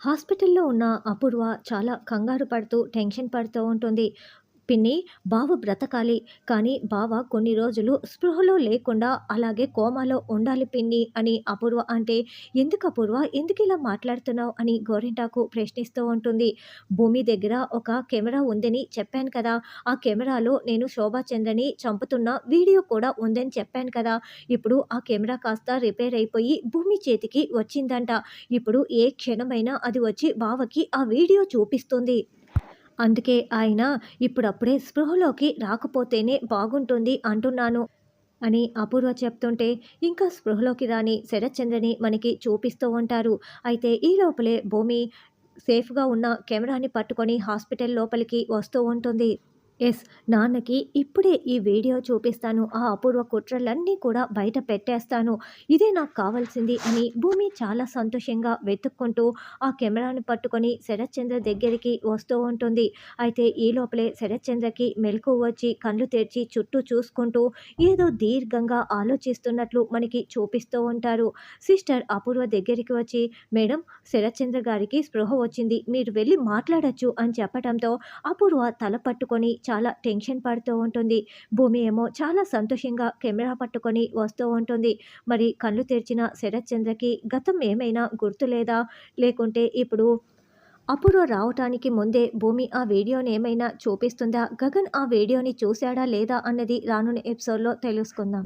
హాస్పిటల్లో ఉన్న అపూర్వ చాలా కంగారు పడుతూ, టెన్షన్ పడుతూ ఉంటుంది. పిన్ని బావ బ్రతకాలి. కానీ బావ కొన్ని రోజులు స్పృహలో లేకుండా అలాగే కోమాలో ఉండాలి పిన్ని అని అపూర్వ అంటే, ఎందుకు అపూర్వ ఇలా మాట్లాడుతున్నావు అని గోరింటాకు ప్రశ్నిస్తూ ఉంటుంది. భూమి దగ్గర ఒక కెమెరా ఉందని చెప్పాను కదా! ఆ కెమెరాలో నేను శోభాచంద్రని చంపుతున్న వీడియో కూడా ఉందని చెప్పాను కదా! ఇప్పుడు ఆ కెమెరా కాస్త రిపేర్ అయిపోయి భూమి చేతికి వచ్చిందంట. ఇప్పుడు ఏ క్షణమైనా అది వచ్చి బావకి ఆ వీడియో చూపిస్తుంది. అందుకే ఆయన ఇప్పుడప్పుడే స్పృహలోకి రాకపోతేనే బాగుంటుంది అంటున్నాను. అని అపూర్వ చెప్తుంటే, ఇంకా స్పృహలోకి రాని శరత్చంద్రని మనకి చూపిస్తూ ఉంటారు. అయితే ఈ లోపలే భూమి సేఫ్‌గా ఉన్న కెమెరాని పట్టుకొని హాస్పిటల్ లోపలికి వస్తూ ఉంటుంది. ఎస్ నాన్నకి ఇప్పుడే ఈ వీడియో చూపిస్తాను. ఆ అపూర్వ కుట్రలన్నీ కూడా బయట పెట్టేస్తాను. ఇదే నాకు కావాల్సింది అని భూమి చాలా సంతోషంగా వెతుక్కుంటూ ఆ కెమెరాను పట్టుకొని శరత్చంద్ర దగ్గరికి వస్తూ ఉంటుంది. అయితే ఈ లోపలే శరత్చంద్రకి మెలకువ వచ్చి కళ్ళు తెరిచి చుట్టూ చూసుకుంటూ ఏదో దీర్ఘంగా ఆలోచిస్తున్నట్లు మనకి చూపిస్తూ ఉంటారు. సిస్టర్ అపూర్వ దగ్గరికి వచ్చి, మేడం శరత్చంద్ర గారికి స్పృహ వచ్చింది. మీరు వెళ్ళి మాట్లాడొచ్చు అని చెప్పటంతో అపూర్వ తల పట్టుకొని చాలా టెన్షన్ పడుతూ ఉంటుంది. భూమి ఏమో చాలా సంతోషంగా కెమెరా పట్టుకొని వస్తూ ఉంటుంది. మరి కళ్ళు తెరిచిన శరత్చంద్రకి గతం ఏమైనా గుర్తు లేదా లేకుంటే ఇప్పుడు అప్పుడు రావటానికి ముందే భూమి ఆ వీడియోని ఏమైనా చూపిస్తుందా? గగన్ ఆ వీడియోని చూశాడా లేదా అన్నది రానున్న ఎపిసోడ్‌లో తెలుసుకుందాం.